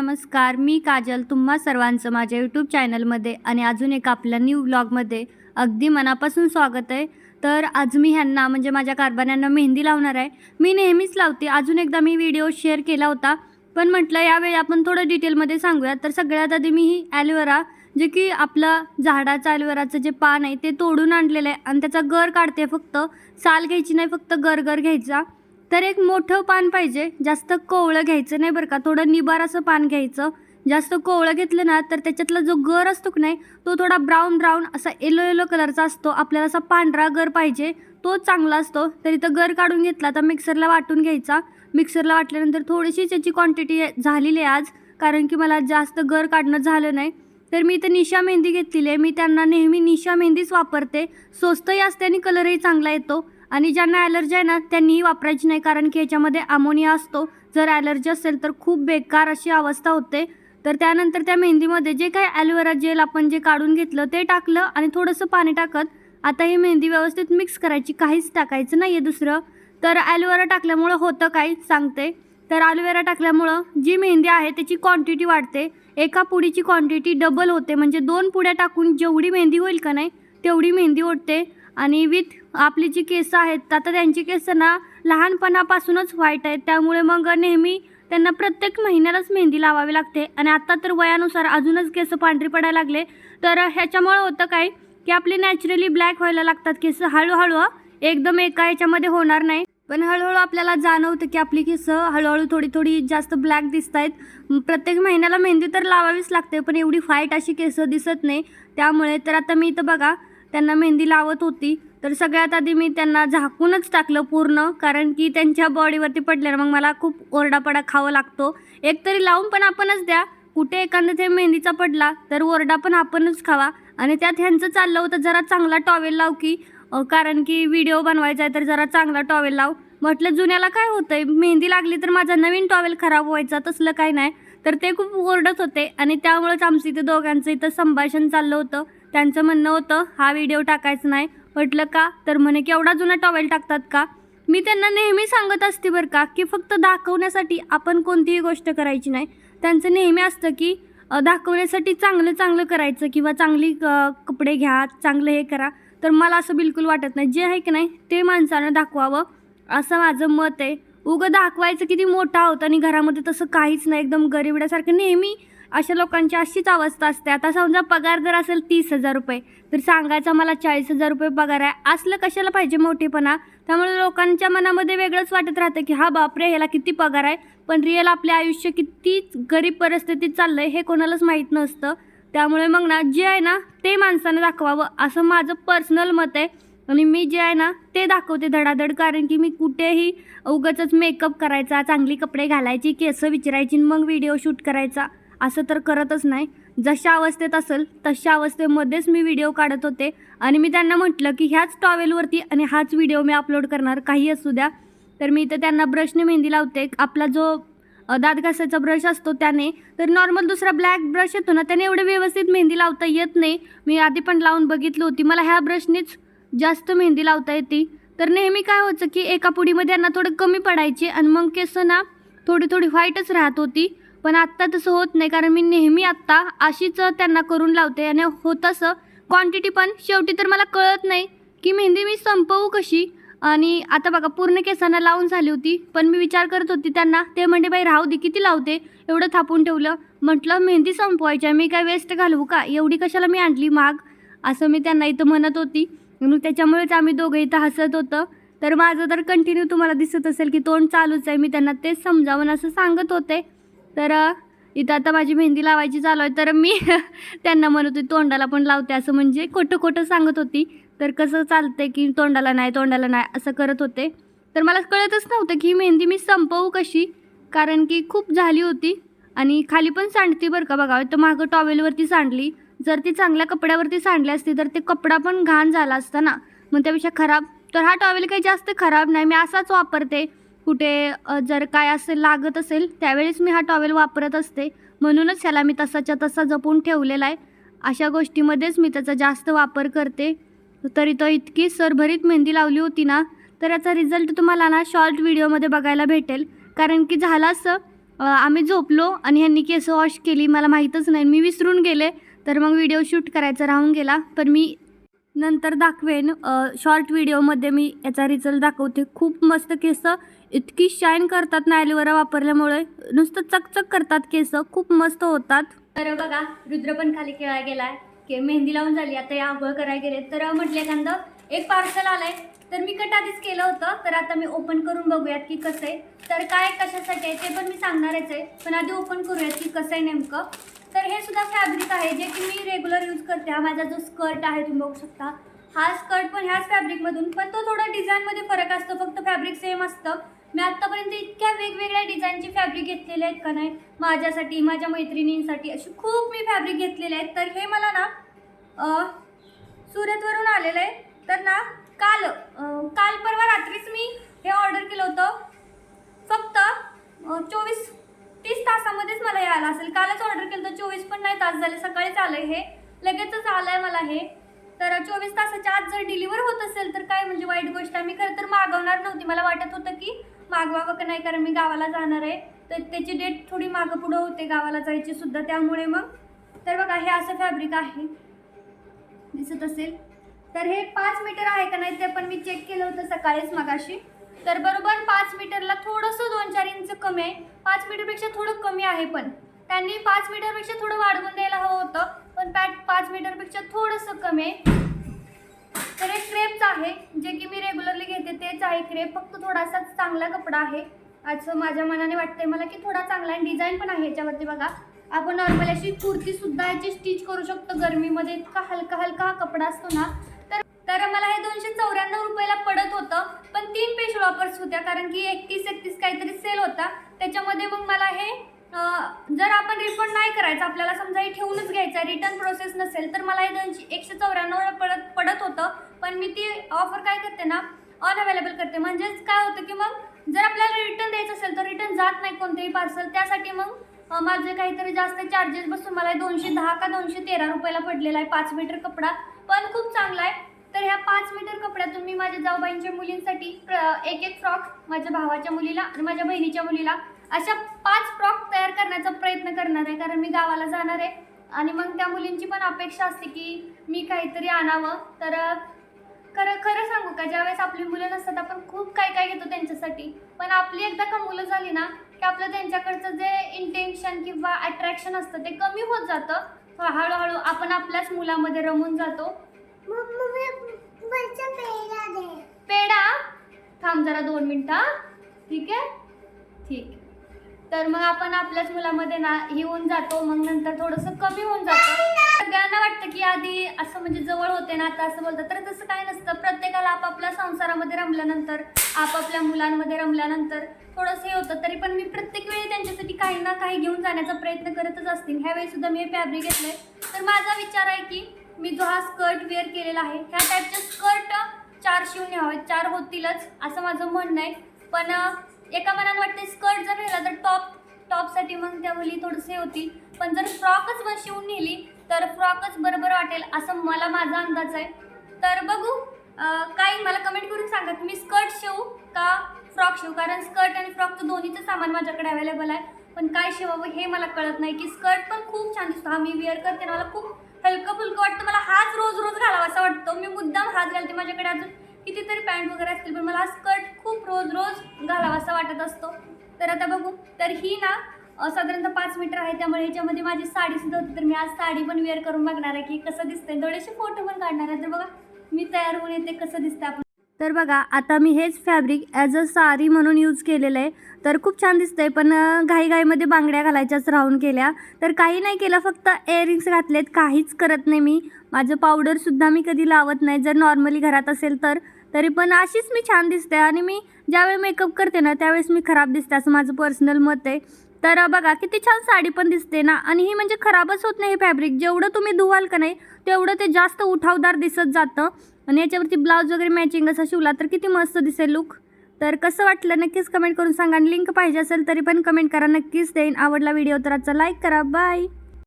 नमस्कार मी काजल तुम्हा सर्वांचं माझ्या यूट्यूब चॅनलमध्ये आणि अजून एक आपल्या न्यू ब्लॉगमध्ये अगदी मनापासून स्वागत आहे. तर आज मी ह्यांना म्हणजे माझ्या कारभाऱ्यांना मेहंदी लावणार आहे. मी नेहमीच लावते. अजून एकदा मी व्हिडिओ शेअर केला होता. पण म्हटलं यावेळी आपण थोडं डिटेलमध्ये सांगूया. तर सगळ्यात आधी मी ही ॲलोवेरा जे की आपलं झाडाचं ॲलोवेराचं जे पान आहे ते तोडून आणलेलं आहे. आणि त्याचा गर काढते फक्त. साल घ्यायची नाही फक्त गर गर घ्यायचा. तर एक मोठं पान पाहिजे. जास्त कोवळं घ्यायचं नाही बरं का. थोडं निबार असं पान घ्यायचं. जास्त कोवळं घेतलं ना तर त्याच्यातला जो गर असतो की नाही तो थोडा ब्राऊन ब्राऊन असा येलो येलो कलरचा असतो. आपल्याला असा पांढरा गर पाहिजे. तो चांगला असतो. तर इथं गर काढून घेतला तर मिक्सरला वाटून घ्यायचा. मिक्सरला वाटल्यानंतर थोडीशी त्याची क्वांटिटी झालेली आहे आज. कारण की मला जास्त गर काढणं झालं नाही. तर मी इथं निशा मेहंदी घेतलेली आहे. मी त्यांना नेहमी निशा मेहंदीच वापरते. स्वस्तही असते आणि कलरही चांगला येतो. आणि ज्यांना ॲलर्जी आहे ना त्यांनीही वापरायची नाही कारण की याच्यामध्ये अमोनिया असतो. जर ॲलर्जी असेल तर खूप बेकार अशी अवस्था होते. तर त्यानंतर त्या मेहंदीमध्ये जे काही ॲलोवेरा जेल आपण जे काढून घेतलं ते टाकलं आणि थोडंसं पाणी टाकत आता ही मेहंदी व्यवस्थित मिक्स करायची काहीच टाकायचं नाही आहे दुसरं. तर ॲलोवेरा टाकल्यामुळं होतं काय? सांगते. तर ॲलोवेरा टाकल्यामुळं जी मेहंदी आहे त्याची क्वांटिटी वाढते. एका पुडीची क्वांटिटी डबल होते. म्हणजे दोन पुड्या टाकून जेवढी मेहंदी होईल का नाही तेवढी मेहंदी ओढते. आणि विथ आपली जी केसं आहेत आता त्यांची केसं ना लहानपणापासूनच व्हाईट आहेत. त्यामुळे मग नेहमी त्यांना प्रत्येक महिन्यालाच मेहंदी लावावी लागते. आणि आता तर वयानुसार अजूनच केस पांढरी पडायला लागले. तर ह्याच्यामुळे होतं काय की आपली नॅचरली ब्लॅक व्हायला लागतात केस. हळूहळू एकदम एका याच्यामध्ये होणार नाही. पण हळूहळू आपल्याला जाणवतं की आपली केसं हळूहळू थोडी थोडी जास्त ब्लॅक दिसत आहेत. प्रत्येक महिन्याला मेहंदी तर लावावीच लागते पण एवढी फाईट अशी केसं दिसत नाही. त्यामुळे तर आता मी इथं बघा त्यांना मेहंदी लावत होती. तर सगळ्यात आधी मी त्यांना झाकूनच टाकलं पूर्ण कारण की त्यांच्या बॉडीवरती पडल्यानं मग मला खूप ओरडापडा खावा लागतो. एक तरी लावून पण आपणच द्या. कुठे एखादा ते मेहंदीचा पडला तर ओरडा पण आपणच खावा. आणि त्यात ह्यांचं चाललं होतं जरा चांगला टॉवेल लाव की. कारण की व्हिडिओ बनवायचा आहे तर जरा चांगला टॉवेल लाव. म्हटलं जुन्याला काय होतं आहे मेहंदी लागली तर माझा नवीन टॉवेल खराब व्हायचा तसलं काय नाही. तर ते खूप ओरडत होते. आणि त्यामुळेच आमचं इथं दोघांचं इथं संभाषण चाललं होतं. त्यांचं म्हणणं होतं हा व्हिडिओ टाकायचा नाही. म्हटलं का? तर म्हणे की एवढा जुना टॉवेल टाकतात का? मी त्यांना नेहमी सांगत असते बरं का की फक्त दाखवण्यासाठी आपण कोणतीही गोष्ट करायची नाही. त्यांचं नेहमी असतं की दाखवण्यासाठी चांगलं चांगलं करायचं किंवा चांगली कपडे घ्या चांगलं हे करा. तर मला असं बिलकुल वाटत नाही. जे आहे की नाही ते माणसानं दाखवावं. असं माझं मत आहे. उगं दाखवायचं किती मोठा होतं आणि घरामध्ये तसं काहीच नाही. एकदम गरिबड्यासारखं नेहमी अशा लोकांची अशीच अवस्था असते. आता समजा पगार जर असेल तीस हजार रुपये तर सांगायचा मला चाळीस हजार रुपये पगार आहे. असलं कशाला पाहिजे मोठेपणा? त्यामुळे लोकांच्या मनामध्ये वेगळंच वाटत राहतं की हा बापरे ह्याला किती पगार आहे? पण रिअल आपले आयुष्य किती गरीब परिस्थितीत चाललं आहे हे कोणालाच माहीत नसतं. त्यामुळे मग ना जे आहे ना ते माणसानं दाखवावं असं माझं पर्सनल मत आहे. आणि मी जे आहे ना ते दाखवते धडाधड कारण की मी कुठेही उगाचच मेकअप करायचा चांगली कपडे घालायची केसं विचारायची मग व्हिडिओ शूट करायचा. असं तर करतच नाही. जशा अवस्थेत असेल तशा अवस्थेमध्येच मी व्हिडिओ काढत होते. आणि मी त्यांना म्हटलं की ह्याच टॉवेलवरती आणि हाच व्हिडिओ मी अपलोड करणार. काही असू द्या. तर मी इथं त्यांना ब्रशने मेहंदी लावते. आपला जो दात घासायचा ब्रश असतो त्याने तर नॉर्मल दुसरा ब्लॅक ब्रश येतो ना त्याने एवढं व्यवस्थित मेहंदी लावता येत नाही. मी आधी पण लावून बघितली होती. मला ह्या ब्रशनेच जास्त मेहंदी लावता येते. तर नेहमी काय व्हायचं की एका पुडीमध्ये यांना थोडं कमी पडायचे. आणि मग केस ना थोडी थोडी व्हाईटच राहत होती. पण आत्ता तसं होत नाही कारण मी नेहमी आत्ता अशीच त्यांना करून लावते आणि होत असं. क्वांटिटी पण शेवटी तर मला कळत नाही की मेहंदी मी संपवू कशी. आणि आता बघा पूर्ण केसांना लावून झाली होती पण मी विचार करत होती त्यांना ते म्हणते बाई राहू दे किती लावते? एवढं थापून ठेवलं. म्हटलं मेहंदी संपवायची आहे मी काय वेस्ट घालवू का? एवढी कशाला मी आणली माग? असं मी त्यांना इथं म्हणत होती. मग त्याच्यामुळेच आम्ही दोघं इथं हसत होतं. तर माझं तर कंटिन्यू तुम्हाला दिसत असेल की तोंड चालूच आहे. मी त्यांना तेच समजावून असं सांगत होते. तर इथं आता माझी मेहंदी लावायची चालू आहे. तर मी त्यांना म्हणत होती तोंडाला पण लावते. असं म्हणजे खोटं खोटं सांगत होती. तर कसं चालतंय की तोंडाला नाही तोंडाला नाही असं करत होते. तर मला कळतच नव्हतं की ही मेहंदी मी संपवू कशी? कारण की खूप झाली होती आणि खाली पण सांडती बरं का बघा. तर मागं टॉवेलवरती सांडली. जर ती चांगल्या कपड्यावरती सांडली असती तर ते कपडा पण घाण झाला असता ना. मग त्यापेक्षा खराब. तर हा टॉवेल काही जास्त खराब नाही. मी असाच वापरते. कुठे जर काय असेल लागत असेल त्यावेळेस मी हा टॉवेल वापरत असते. म्हणूनच ह्याला मी तसाच्या तसा जपून ठेवलेला आहे. अशा गोष्टीमध्येच मी त्याचा जास्त वापर करते. तरी तो इतकी सरभरीत मेहंदी लावली होती ना तर याचा रिझल्ट तुम्हाला ना शॉर्ट व्हिडिओमध्ये बघायला भेटेल. कारण की झालं असं आम्ही झोपलो आणि ह्यांनी केस वॉश केली. मला माहीतच नाही. मी विसरून गेले तर मग व्हिडिओ शूट करायचा राहून गेला. पण मी नंतर दाखवेन. शॉर्ट व्हिडिओमध्ये मी याचा रिझल्ट दाखवते. खूप मस्त केस. इतकी शाईन करतात ना ॲलोवेरा वापरल्यामुळे. नुसतं चकचक करतात केस. खूप मस्त होतात. तर बघा रुद्र पण खाली खेळायला गेलाय. की मेहंदी लावून झाली. आता या आंघोळ करायला गेले तर म्हटले एखादं एक पार्सल आलंय. तर मी कट आधीच केलं होतं. तर आता मी ओपन करून बघूयात की कसं आहे. तर काय कशासाठी आहे ते पण मी सांगणारच आहे. पण आधी ओपन करूयात की कसं आहे नेमकं. तर हे सुद्धा फॅब्रिक आहे जे की मी रेग्युलर यूज करते. हा माझा जो स्कर्ट आहे तुम्ही बघू शकता. हा स्कर्ट पण ह्याच फॅब्रिकमधून पण तो थोडा डिझाईनमध्ये फरक असतो. फक्त फॅब्रिक सेम असतं. मी आत्तापर्यंत इतक्या वेगवेगळ्या डिझाईनचे फॅब्रिक घेतलेले आहेत का नाही माझ्यासाठी माझ्या मैत्रिणींसाठी अशी खूप मी फॅब्रिक घेतलेले आहेत. तर हे मला ना सुरतवरून आलेलं आहे. तर ना काल काल परवा रात्रीच मी हे ऑर्डर केलं होतं. फक्त चोवीस तीस तासामध्येच मला यायला असेल. कालच ऑर्डर केलं तर चोवीस पण नाही तास झाले सकाळीच आलं आहे हे. लगेचच आलं आहे मला हे. तर चोवीस तासाच्या आत जर डिलिव्हर होत असेल तर काय म्हणजे वाईट गोष्ट आहे? मी खरं तर मागवणार नव्हती. मला वाटत होतं की मागवावं का नाही कारण मी गावाला जाणार आहे. तर त्याची डेट थोडी मागं पुढं होते गावाला जायची सुद्धा. त्यामुळे मग तर बघा हे असं फॅब्रिक आहे. दिसत असेल. तर हे पाच मीटर आहे का नाही ते पण मी चेक केलं होतं सकाळीच मगाशी. तर बरोबर पाच मीटरला थोडंसं दोन चार इंच कमी आहे. पाच मीटरपेक्षा थोडं कमी आहे पण. त्यांनी पाच मीटरपेक्षा थोडं वाढवून द्यायला हवं होतं पण पॅट पाच मीटरपेक्षा थोडंसं कमी आहे. तर हे क्रेपचं आहे जे की मी रेग्युलरली घेते तेच आहे क्रेप. फक्त थोडासा चांगला कपडा आहे. असं माझ्या मनाने वाटतंय मला की थोडा चांगला आहे. डिझाईन पण आहे याच्यावरती बघा. आपण नॉर्मल अशी कुर्ती सुद्धा याची स्टिच करू शकतो. गरमीमध्ये इतका हलका हलका हा कपडा असतो ना कारण मला हे दोनशे चौऱ्याण्णव रुपयाला पडत होतं पण तीन पेशल ऑफर्स होत्या कारण की एकतीस एकतीस काहीतरी सेल होता. त्याच्यामध्ये मग मला हे जर आपण रिफंड नाही करायचं आपल्याला समजा हे ठेवूनच घ्यायचं रिटर्न प्रोसेस नसेल तर मला हे दोनशे एकशे चौऱ्याण्णवला पडत पडत होतं. पण मी ती ऑफर काय करते ना अनअवेलेबल करते. म्हणजेच काय होतं की मग जर आपल्याला रिटर्न द्यायचं असेल तर रिटर्न जात नाही कोणतेही पार्सल त्यासाठी मग माझे काहीतरी जास्त चार्जेस बसून मला हे दोनशे दहा का दोनशे तेरा रुपयाला पडलेला आहे पाच मीटर कपडा. पण खूप चांगला आहे. तर ह्या पाच मीटर कपड्यातून मी माझ्या जाऊबाईंच्या मुलींसाठी एक एक फ्रॉक माझ्या भावाच्या मुलीला आणि माझ्या बहिणीच्या मुलीला अशा पाच फ्रॉक तयार करण्याचा प्रयत्न करणार आहे. कारण मी गावाला जाणार आहे आणि मग त्या मुलींची पण अपेक्षा असते की मी काहीतरी आणावं. तर खरं खरं सांगू का? ज्यावेळेस आपली मुलं नसतात आपण खूप काय काय घेतो त्यांच्यासाठी. पण आपली एकदा का मुलं झाली ना की आपलं त्यांच्याकडचं जे इंटेन्शन किंवा अट्रॅक्शन असतं ते कमी होत जातं. हळूहळू आपण आपल्याच मुलामध्ये रमून जातो. पेढा थांब जरा दोन मिनटं. ठीक आहे? ठीक. तर मग आपण आपल्याच मुलामध्ये ना हे होऊन जातो. मग नंतर थोडंसं कमी होऊन जातो. सगळ्यांना वाटतं की आधी असं म्हणजे जवळ होते ना आता असं बोलतात. तर तसं काय नसतं. प्रत्येकाला आपापल्या संसारामध्ये रमल्यानंतर आपापल्या मुलांमध्ये रमल्यानंतर थोडंसं हे होतं. तरी पण मी प्रत्येक वेळी त्यांच्यासाठी काही ना काही घेऊन जाण्याचा प्रयत्न करतच असतील ह्यावेळी सुद्धा मी हे फॅब्रिक घेतलंय. तर माझा विचार आहे की मी जो हा स्कर्ट वेअर केलेला आहे ह्या टाईपचे स्कर्ट चार शिवून हवेत चार होतीलच असं माझं म्हणणं आहे. पण एका मनानं वाटते स्कर्ट जर नेला तर टॉप टॉपसाठी मग त्या मुली थोडंसे होती पण जर फ्रॉकच मग शिवून नेली तर फ्रॉकच बरोबर वाटेल असं मला माझा अंदाज आहे. तर बघू काही मला कमेंट करून सांगा की मी स्कर्ट शिवू का फ्रॉक शिवू? कारण स्कर्ट आणि फ्रॉकचं दोन्हीचं सामान माझ्याकडे अवेलेबल आहे. पण काय शिवावं हे मला कळत नाही की स्कर्ट पण खूप छान दिसतो. हा मी वेअर करते ना मला खूप हलकं फुलकं वाटतं. मला हाच रोज रोज घालावा असा वाटतो. मी मुद्दाम हात घालते. माझ्याकडे अजून कितीतरी पॅन्ट वगैरे असतील पण मला हा स्कर्ट खूप रोज रोज घालावा असा वाटत असतो. तर आता बघू. तर ही ना साधारणतः पाच मीटर आहे. त्यामुळे ह्याच्यामध्ये माझी साडी सुद्धा होती. तर मी आज साडी पण वेअर करून बघणार आहे की कसं दिसतंय. थोडेसे फोटो पण काढणार आहे. तर बघा मी तयार होऊन येते कसं दिसतंय आपण तर बघा आता मी हेच फॅब्रिक ॲज अ साडी म्हणून यूज केलेलं आहे. तर खूप छान दिसतंय पण घाईघाईमध्ये बांगड्या घालायच्याच राहून केल्या. तर काही नाही केलं फक्त इयरिंग्स घातलेत. काहीच करत नाही मी. माझं पावडरसुद्धा मी कधी लावत नाही. जर नॉर्मली घरात असेल तर. तरी पण अशीच मी छान दिसते. आणि मी ज्यावेळी मेकअप करते ना त्यावेळेस मी खराब दिसते. असं माझं पर्सनल मत आहे. तर बघा किती छान साडी पण दिसते ना. आणि ही म्हणजे खराबच होत नाही हे फॅब्रिक जेवढं तुम्ही धुवाल का नाही तेवढं ते जास्त उठावदार दिसत जातं. आणि याच्यावरती ब्लाऊज वगैरे मॅचिंग असा शिवला तर किती मस्त दिसेल लुक तर कसं वाटलं नक्कीच कमेंट करून सांगा आणि लिंक पाहिजे असेल तरी पण कमेंट करा. नक्कीच देईन. आवडला व्हिडिओ तर आजचा लाईक करा. बाय